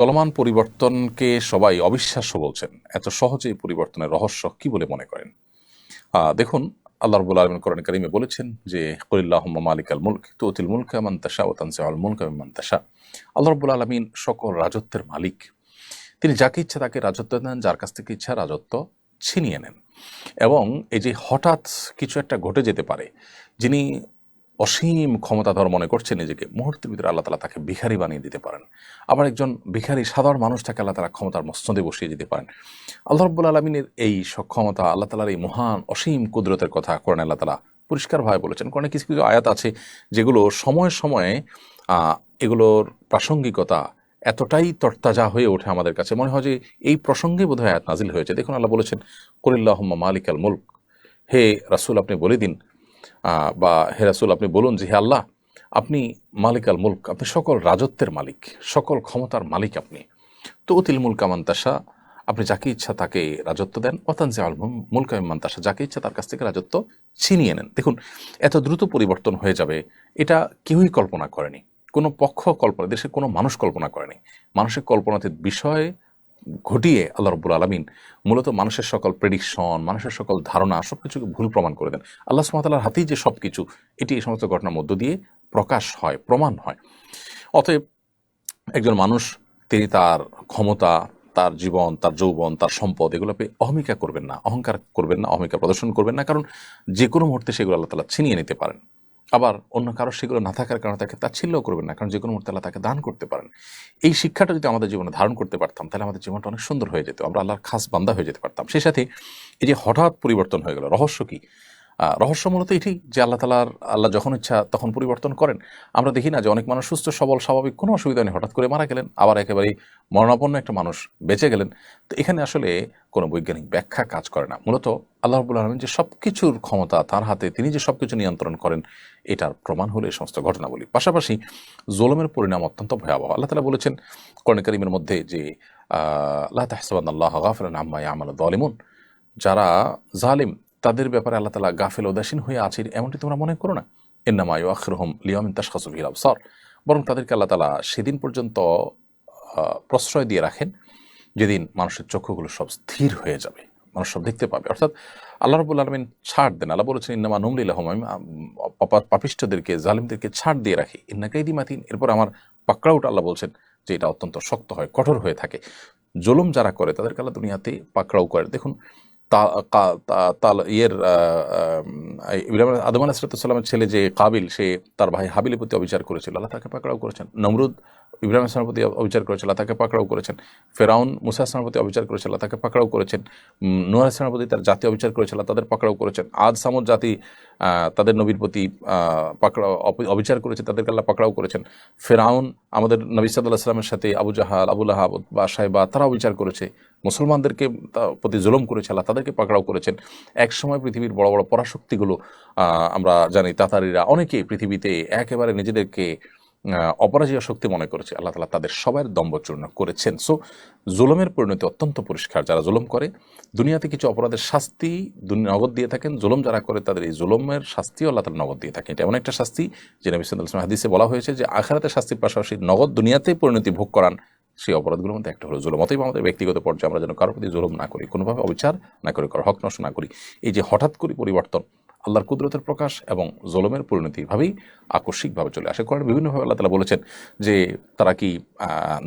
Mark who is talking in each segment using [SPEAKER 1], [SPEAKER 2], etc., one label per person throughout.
[SPEAKER 1] চলমান পরিবর্তনকে সবাই অবিশ্বাস্য বলছেন। এত সহজে পরিবর্তনের রহস্য কি বলে মনে করেন? দেখুন, আল্লাহ রবুল আলমিন কোরআন কারিমে বলেছেন যে কলিল্লাহ মালিক আল মুলক তুতিল মুলক মান্তাসা ও তানসা আল মুলক মান্তাসা আল্লাহ রবুল আলমিন সকল রাজত্বের মালিক। তিনি যাকে ইচ্ছা তাকে রাজত্ব দেন, যার কাছ থেকে ইচ্ছা রাজত্ব ছিনিয়ে নেন। এবং এই যে হঠাৎ কিছু একটা ঘটে যেতে পারে, যিনি অসীম ক্ষমতাধর মনে করছেন নিজেকে। মুহূর্তের ভিতরে আল্লাহ তালা তাকে ভিখারি বানিয়ে দিতে পারেন। আবার একজন ভিখারি, সাধারণ মানুষটাকে আল্লাহ তালা ক্ষমতার মস্তদে বসিয়ে দিতে পারেন। আল্লাহ রব্বুল আলমিনের এই সক্ষমতা আল্লাহ তালার এই মহান, অসীম কুদরতের কথা করেন আল্লাহ তালা পরিষ্কারভাবে বলেছেন। কারণ কিছু কিছু আয়াত আছে যেগুলো সময়ে সময়ে এগুলোর প্রাসঙ্গিকতা এতটাই তরতাজা হয়ে ওঠে আমাদের কাছে। মনে হয় যে এই প্রসঙ্গে বোধহয় আয়াত নাজিল হয়েছে। দেখুন আল্লাহ বলেছেন, কলিল্লাহম্মা মালিক আল মুলক। হে রাসূল, আপনি বলে দিন বা হেরাসুল আপনি বলুন যে, হে আল্লাহ, আপনি মালিক আল মুলক, আপনি সকল রাজত্বের মালিক, সকল ক্ষমতার মালিক আপনি। তো অতিল মুলক আমান্তাসা আপনি যাকে ইচ্ছা তাকে রাজত্ব দেন। অতানজে আল মুলক মান্তাসা যাকে ইচ্ছা তার কাছ থেকে রাজত্ব ছিনিয়ে নেন। দেখুন, এত দ্রুত পরিবর্তন হয়ে যাবে, এটা কেউই কল্পনা করেনি। কোনো পক্ষ কল্পনা, দেশের কোনো মানুষ কল্পনা করেনি। মানুষের কল্পনাতীত বিষয় ঘটিয়ে আল্লাহ রব্বুল আলমিন মূলত মানুষের সকল প্রেডিকশন মানুষের সকল ধারণা সব কিছুকে ভুল প্রমাণ করে দেন। আল্লাহ সুমতাল্লাহর হাতেই যে সব কিছু এটি এই সমস্ত ঘটনার মধ্য দিয়ে প্রকাশ হয়, প্রমাণ হয়। অতএব একজন মানুষ, তিনি তার ক্ষমতা, তার জীবন, তার যৌবন, তার সম্পদ এগুলো অহমিকা করবেন না, অহংকার করবেন না, অহমিকা প্রদর্শন করবেন না, কারণ যে কোনো মুহূর্তে সেগুলো আল্লাহ তালা ছিনিয়ে নিতে পারেন। আবার অন্য কারও সেগুলো না থাকার কারণে তাকে তাচ্ছিল্য করবেন না, কারণ যে কোনো মুহূর্তে আল্লাহ তাকে দান করতে পারেন। এই শিক্ষাটা যদি আমাদের জীবনে ধারণ করতে পারতাম, তাহলে আমাদের জীবনটা অনেক সুন্দর হয়ে যেত। আমরা আল্লাহর খাস বান্দা হয়ে যেতে পারতাম। সেই সাথে এই যে হঠাৎ পরিবর্তন হয়ে গেল, রহস্য কি? রহস্য মূলত এটি যে আল্লাহ তালার আল্লাহ যখন ইচ্ছা তখন পরিবর্তন করেন। আমরা দেখি না যে অনেক মানুষ সুস্থ, সবল, স্বাভাবিক কোনো অসুবিধা নেই। হঠাৎ করে মারা গেলেন, আবার একেবারেই মরণাপন্ন একটা মানুষ বেঁচে গেলেন। তো এখানে আসলে কোনো বৈজ্ঞানিক ব্যাখ্যা কাজ করে না। মূলত আল্লাহ রবুল আলমিন যে সব কিছুর ক্ষমতা তার হাতে, তিনি যে সব কিছু নিয়ন্ত্রণ করেন, এটার প্রমাণ হলো এই সমস্ত ঘটনাবলী। পাশাপাশি জোলমের পরিণাম অত্যন্ত ভয়াবহ। আল্লাহ তালা বলেছেন কর্ণ করিমের মধ্যে যে আল্লাহ তাহসাবান আল্লাহ গাফিরান আম্মা আমাল দলিমুন যারা জালিম তাদের ব্যাপারে আল্লাহ তালা গাফেল উদাসীন হয়ে আছে এমনটি তোমরা মনে করো না। এন্নামায়ু আখরহম লিয়ামিন তাসখাসুফিল আবসর। বরং তাদেরকে আল্লাহ তালা সেদিন পর্যন্ত প্রশ্রয় দিয়ে রাখেন যেদিন মানুষের চক্ষুগুলো সব স্থির হয়ে যাবে মানুষ সব দেখতে পাবে। অর্থাৎ আল্লাহ রবুল আলমিন ছাড় দেন। আল্লাহ বলেছেন ইন্নামা নুমলিল্লাহম আমি আম, পাপা- পাপিষ্ঠদেরকে জালিমদেরকে ছাড় দিয়ে রাখি। ইন্নাকাইদি মাতিন। এরপর আমার পাকড়াউট আল্লাহ বলছেন যে এটা অত্যন্ত শক্ত হয় কঠোর হয়ে থাকে। জুলুম যারা করে তাদেরকে আল্লাহ দুনিয়াতে পাকড়াও করে। দেখুন তাল, ইয়ের ইব্রাহিম আদম ছেলে যে কাবিল, সে তার ভাই হাবিলের প্রতি অবিচার করেছিল। আল্লাহ তাকে পাকড়াও করেছেন। নমরুদ ইব্রাহিম আসলামের প্রতি অবিচার করেছিল আল্লাহ তাকে পাকড়াও করেছেন। ফেরাউন মুসা আসলামের প্রতি অবিচার করেছিল তাকে পাকড়াও করেছেন। নুয়ার আসলামের প্রতি তার জাতি অবিচার করেছিল তাদের পাকড়াও করেছেন। আদ সামুদ জাতি তাদের নবীর প্রতি পাকড়াও অবিচার করেছে, তাদেরকে আল্লাহ পাকড়াও করেছেন। ফেরাউন আমাদের নবী সাল্লাহ সাল্লামের সাথে আবু জাহাল আবুল আহাব বা সাহেবা তারা অবিচার করেছে। মুসলমানদেরকে প্রতি জুলম করেছে, আল্লাহ তাদেরকে পাকড়াও করেছেন। এক সময় পৃথিবীর বড় বড় পরাশক্তিগুলো আমরা জানি, তাতারিরা, অনেকেই পৃথিবীতে একেবারে নিজেদেরকে অপরাজয় শক্তি মনে করেছে। আল্লাহ তালা তাদের সবার দম্বচূর্ণ করেছেন। সো জুলমের পরিণতি অত্যন্ত পরিষ্কার। যারা জুলম করে, দুনিয়াতে কিছু অপরাধের শাস্তি নগদ দিয়ে থাকেন। জুলম যারা করে, তাদের এই জুলমের শাস্তিও আল্লাহ তালা নগদ দিয়ে থাকেন। এটা এমন একটা শাস্তি, যে নবী ওয়াসাল্লাম হাদিসে বলা হয়েছে যে, আখেরাতের শাস্তির পাশাপাশি নগদ দুনিয়াতেই পরিণতি ভোগ করান। সেই অপরাধগুলোর মধ্যে একটা হলো জুলম। অতএব আমাদের ব্যক্তিগত পর্যায়ে আমরা যেন কারোর প্রতি জুলম না করি, কোনোভাবে অবিচার না করি কারও হক নষ্ট না করি। এই যে হঠাৎ করে পরিবর্তন আল্লাহর কুদরতের প্রকাশ এবং জলমের পরিণতি ভাবেই আকস্মিকভাবে চলে আসে। কারণ বিভিন্নভাবে আল্লাহ তালা বলেছেন যে, তারা কি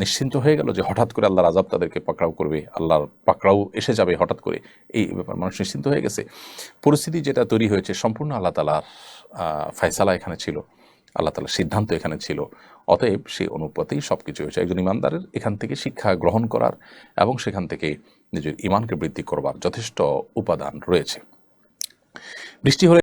[SPEAKER 1] নিশ্চিন্ত হয়ে গেল যে হঠাৎ করে আল্লাহর আজাব তাদেরকে পাকড়াও করবে, আল্লাহর পাকড়াও এসে যাবে হঠাৎ করে? এই ব্যাপার মানুষ নিশ্চিন্ত হয়ে গেছে। পরিস্থিতি যেটা তৈরি হয়েছে, সম্পূর্ণ আল্লাহ তালার ফয়সালা এখানে ছিল, আল্লাহ তালার সিদ্ধান্ত এখানে ছিল। অতএব সেই অনুপাতেই সব কিছু হয়েছে। একজন ইমানদারের এখান থেকে শিক্ষা গ্রহণ করার এবং সেখান থেকে নিজের ইমানকে বৃদ্ধি করবার যথেষ্ট উপাদান রয়েছে। বৃষ্টি হলে